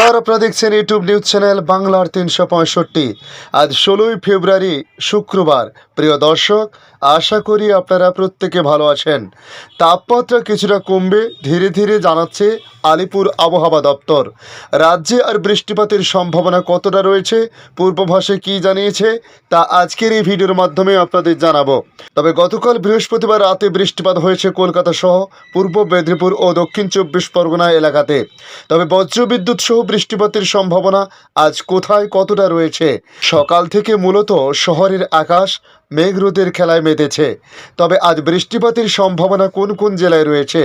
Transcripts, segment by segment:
নমস্কার আপনারা দেখছেন ইউটিউব নিউজ চ্যানেল বাংলার তিনশো পঁয়ষট্টি। আজ ষোলোই ফেব্রুয়ারি, শুক্রবার। প্রিয় দর্শক, আশা করি আপনারা প্রত্যেকে ভালো আছেন। তাপমাত্রা কিছুটা কমবে, ধীরে ধীরে জানাচ্ছে আলিপুর আবহাওয়া দপ্তর। রাজ্যে আর বৃষ্টিপাতের সম্ভাবনা কতটা রয়েছে পূর্বভাসে কি জানিয়েছে, তা আজকের এই ভিডিওর মাধ্যমে আপনাদের জানাব। তবে গতকাল বৃহস্পতিবার রাতে বৃষ্টিপাত হয়েছে কলকাতা সহ পূর্ব মেদিনীপুর ও দক্ষিণ চব্বিশ পরগনা এলাকাতে। তবে বজ্রবিদ্যুৎ সহ বৃষ্টিপাতের সম্ভাবনা আজ কোথায় কতটা রয়েছে? সকাল থেকে মূলত শহরের আকাশ মেঘরোদের খেলায় মেতেছে। তবে আজ বৃষ্টিপাতের সম্ভাবনা কোন কোন জেলায় রয়েছে,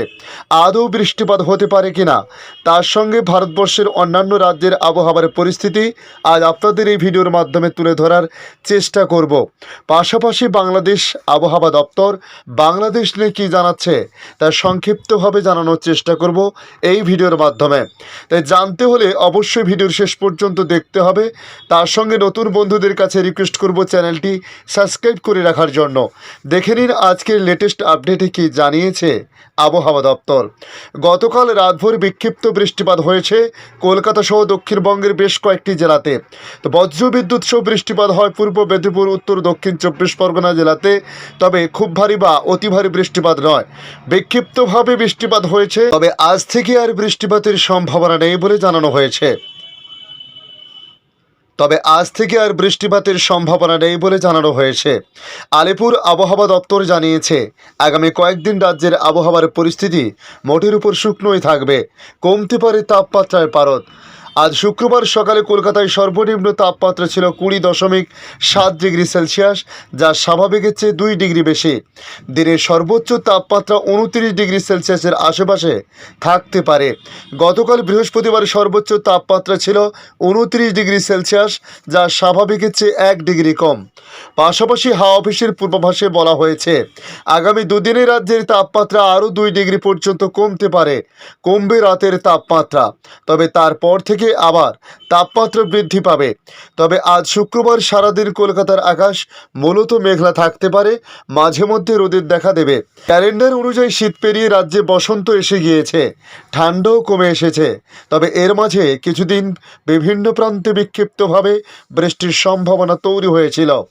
আদৌ বৃষ্টিপাত হতে পারে কিনা তার সঙ্গে ভারতবর্ষের অন্যান্য রাজ্যের আবহাওয়ার পরিস্থিতি আজ আপনাদের এই ভিডিওর মাধ্যমে তুলে ধরার চেষ্টা করব। পাশাপাশি বাংলাদেশ আবহাওয়া দপ্তর বাংলাদেশ নিয়ে কী জানাচ্ছে, তা সংক্ষিপ্তভাবে জানানোর চেষ্টা করব এই ভিডিওর মাধ্যমে। তাই জানতে হলে অবশ্যই ভিডিওর শেষ পর্যন্ত দেখতে হবে। তার সঙ্গে নতুন বন্ধুদের কাছে রিকোয়েস্ট করব চ্যানেলটি সাবস্ক্রাইব করে রাখার জন্য। দেখে নিন আজকের লেটেস্ট আপডেটে কি জানিয়েছে আবহাওয়া দপ্তর। গতকাল রাতভর বিক্ষিপ্ত বৃষ্টিপাত হয়েছে কলকাতা সহ দক্ষিণবঙ্গের বেশ কয়েকটি জেলাতে। তো বজ্রবিদ্যুৎ সহ বৃষ্টিপাত হয় পূর্ব মেদিনীপুর, উত্তর, দক্ষিণ চব্বিশ পরগনা জেলাতে। তবে খুব ভারী বা অতি ভারী বৃষ্টিপাত নয়। বিক্ষিপ্তভাবে বৃষ্টিপাত হয়েছে, তবে আজ থেকে আর বৃষ্টিপাতের সম্ভাবনা নেই বলে জানানো হয়েছে। তবে আজ থেকে আর বৃষ্টিপাতের সম্ভাবনা নেই বলে জানানো হয়েছে। আলিপুর আবহাওয়া দপ্তর জানিয়েছে, আগামী কয়েকদিন রাজ্যের আবহাওয়ার পরিস্থিতি মোটের উপর শুকনোই থাকবে। কমতে পারে তাপমাত্রার পারদ। আজ শুক্রবার সকালে কলকাতায় সর্বনিম্ন তাপমাত্রা ছিল কুড়ি দশমিক সাত ডিগ্রি সেলসিয়াস, যা স্বাভাবিকের চেয়ে দুই ডিগ্রি বেশি। দিনের সর্বোচ্চ তাপমাত্রা উনত্রিশ ডিগ্রি সেলসিয়াসের আশেপাশে থাকতে পারে। গতকাল বৃহস্পতিবার সর্বোচ্চ তাপমাত্রা ছিল উনত্রিশ ডিগ্রি সেলসিয়াস, যা স্বাভাবিকের চেয়ে এক ডিগ্রি কম। পাশাপাশি হাওয়া অফিসের পূর্বাভাসে বলা হয়েছে, আগামী দুদিনে রাজ্যের তাপমাত্রা আরও দুই ডিগ্রি পর্যন্ত কমতে পারে, কমবে রাতের তাপমাত্রা। তবে তারপর থেকে আবার তাপমাত্রা বৃদ্ধি পাবে। তবে আজ শুক্রবার সারাদিন কলকাতার আকাশ মূলত মেঘলা থাকতে পারে, মাঝে মধ্যে রোদের দেখা দেবে। ক্যালেন্ডার অনুযায়ী শীত পেরিয়ে রাজ্যে বসন্ত এসে গিয়েছে, ঠান্ডাও কমে এসেছে। তবে এর মাঝে কিছুদিন বিভিন্ন প্রান্তে বিক্ষিপ্তভাবে বৃষ্টির সম্ভাবনা তৈরি হয়েছিল।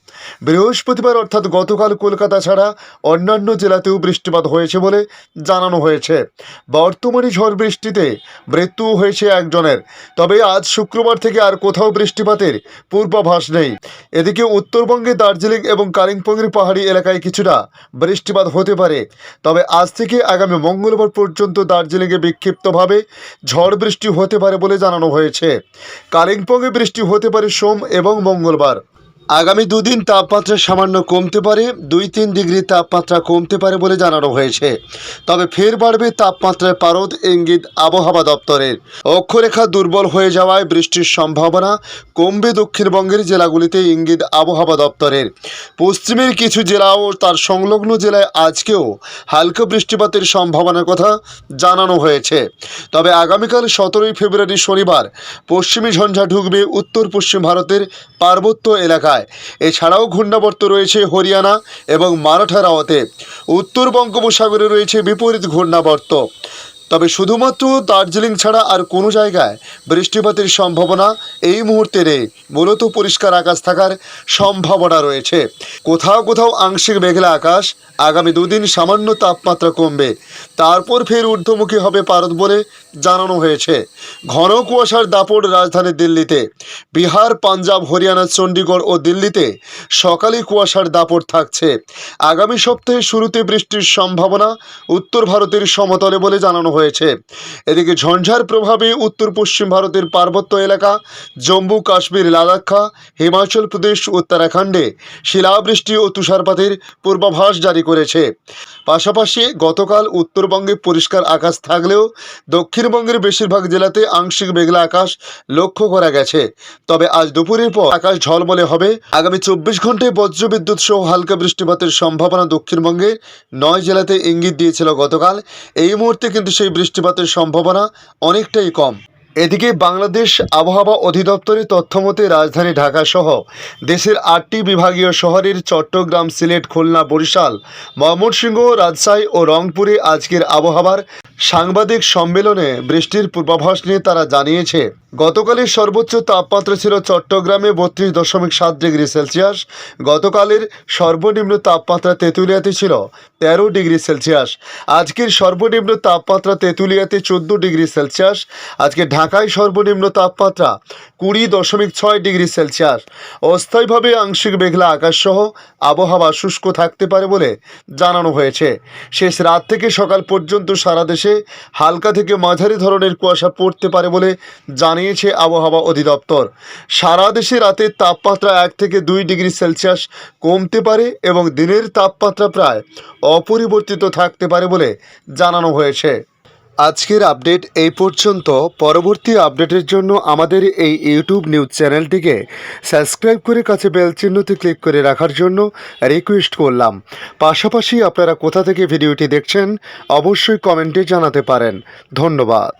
বৃহস্পতিবার অর্থাৎ গতকাল কলকাতা ছাড়া অন্যান্য জেলাতেও বৃষ্টিপাত হয়েছে বলে জানানো হয়েছে। বর্তমানে ঝড় বৃষ্টিতে মৃত্যু হয়েছে একজনের। তবে আজ শুক্রবার থেকে আর কোথাও বৃষ্টিপাতের পূর্বাভাস নেই। এদিকে উত্তরবঙ্গে দার্জিলিং এবং কালিম্পংয়ের পাহাড়ি এলাকায় কিছুটা বৃষ্টিপাত হতে পারে। তবে আজ থেকে আগামী মঙ্গলবার পর্যন্ত দার্জিলিংয়ে বিক্ষিপ্তভাবে ঝড় বৃষ্টি হতে পারে বলে জানানো হয়েছে। কালিম্পংয়ে বৃষ্টি হতে পারে সোম এবং মঙ্গলবার। আগামী দুদিন তাপমাত্রা সামান্য কমতে পারে দুই তিন ডিগ্রি তাপমাত্রা কমতে পারে বলে জানানো হয়েছে। তবে ফের বাড়বে তাপমাত্রায় পারদ, ইঙ্গিত আবহাওয়া দপ্তরের। অক্ষরেখা দুর্বল হয়ে যাওয়ায় বৃষ্টির সম্ভাবনা কমবে দক্ষিণবঙ্গের জেলাগুলিতে, ইঙ্গিত আবহাওয়া দপ্তরের। পশ্চিমের কিছু জেলা ও তার সংলগ্ন জেলায় আজকেও হালকা বৃষ্টিপাতের সম্ভাবনার কথা জানানো হয়েছে। তবে আগামীকাল সতেরোই ফেব্রুয়ারি শনিবার পশ্চিমী ঝঞ্ঝা ঢুকবে উত্তর পশ্চিম ভারতের পার্বত্য এলাকায় এছাড়াও ঘূর্ণাবর্ত রয়েছে হরিয়ানা এবং মারাঠা রাওয়াতে। উত্তর বঙ্গোপসাগরে রয়েছে বিপরীত ঘূর্ণাবর্ত। তবে শুধুমাত্র দার্জিলিং ছাড়া আর কোনো জায়গায় বৃষ্টিপাতের সম্ভাবনা এই মুহূর্তে নেই। মূলত পরিষ্কার আকাশ থাকার সম্ভাবনা রয়েছে। কোথাও কোথাও আংশিক মেঘলা আকাশ, আগামী দুদিন সামান্য তাপমাত্রা কমবে। তারপর ফের ঊর্ধ্বমুখী হবে পারদ বলে জানানো হয়েছে। ঘন কুয়াশার দাপট রাজধানী দিল্লিতে। বিহার, পাঞ্জাব, হরিয়ানা, চণ্ডীগড় ও দিল্লিতে সকালে কুয়াশার দাপট থাকছে। আগামী সপ্তাহে শুরুতে বৃষ্টির সম্ভাবনা উত্তর ভারতের সমতলে বলে জানানো হয়েছে। এদিকে ঝঞ্ঝার প্রভাবে উত্তর পশ্চিম ভারতের পার্বত্য এলাকা, জম্মু, কাশ্মীর, লাদাখা, হিমাচল প্রদেশ, উত্তরাখণ্ডে শিলাবৃষ্টি ও তুষারপাতের পূর্বাভাস জারি করেছে। পাশাপাশি গতকাল উত্তরবঙ্গে পরিষ্কার আকাশ থাকলেও দক্ষিণবঙ্গের বেশিরভাগ জেলাতে আংশিক মেঘলা আকাশ লক্ষ্য করা গেছে। তবে আজ দুপুরের পর আকাশ ঝলমলে হবে। আগামী চব্বিশ ঘন্টায় বজ্রবিদ্যুৎ সহ হালকা বৃষ্টিপাতের সম্ভাবনা দক্ষিণবঙ্গে নয় জেলাতে ইঙ্গিত দিয়েছিল গতকাল। এই মুহূর্তে কিন্তু সেই বৃষ্টিপাতের সম্ভাবনা অনেকটাই কম। এদিকে বাংলাদেশ আবহাওয়া অধিদপ্তরের তথ্যমতে রাজধানী ঢাকা সহ দেশের আটটি বিভাগীয় শহরের চট্টগ্রাম, সিলেট, খুলনা, বরিশাল, ময়মনসিংহ, রাজশাহী ও রংপুরে আজকের আবহাওয়ার সাংবাদিক সম্মেলনে বৃষ্টির পূর্বাভাস নিয়ে তারা জানিয়েছে। গতকালের সর্বোচ্চ তাপমাত্রা ছিল চট্টগ্রামে বত্রিশ দশমিক সাত ডিগ্রি সেলসিয়াস। গতকালের সর্বনিম্ন তাপমাত্রা তেঁতুলিয়াতে ছিল তেরো ডিগ্রি সেলসিয়াস। আজকের সর্বনিম্ন তাপমাত্রা তেঁতুলিয়াতে চোদ্দ ডিগ্রি সেলসিয়াস। আজকে ঢাকায় সর্বনিম্ন তাপমাত্রা কুড়ি দশমিক ছয় ডিগ্রি সেলসিয়াস। অস্থায়ীভাবে আংশিক মেঘলা আকাশসহ আবহাওয়া শুষ্ক থাকতে পারে বলে জানানো হয়েছে। শেষ রাত থেকে সকাল পর্যন্ত সারা দেশে হালকা থেকে মাঝারি ধরনের কুয়াশা পড়তে পারে বলে জানিয়েছে আবহাওয়া অধিদপ্তর। সারা দেশে রাতের তাপমাত্রা এক থেকে দুই ডিগ্রি সেলসিয়াস কমতে পারে এবং দিনের তাপমাত্রা প্রায় অপরিবর্তিত থাকতে পারে বলে জানানো হয়েছে। আজকের আপডেট এই পর্যন্ত। পরবর্তী আপডেটের জন্য আমাদের এই ইউটিউব নিউজ চ্যানেলটিকে সাবস্ক্রাইব করে কাছে বেল চিহ্নতে ক্লিক করে রাখার জন্য রিকোয়েস্ট করলাম। পাশাপাশি আপনারা কোথা থেকে ভিডিওটি দেখছেন, অবশ্যই কমেন্টে জানাতে পারেন। ধন্যবাদ।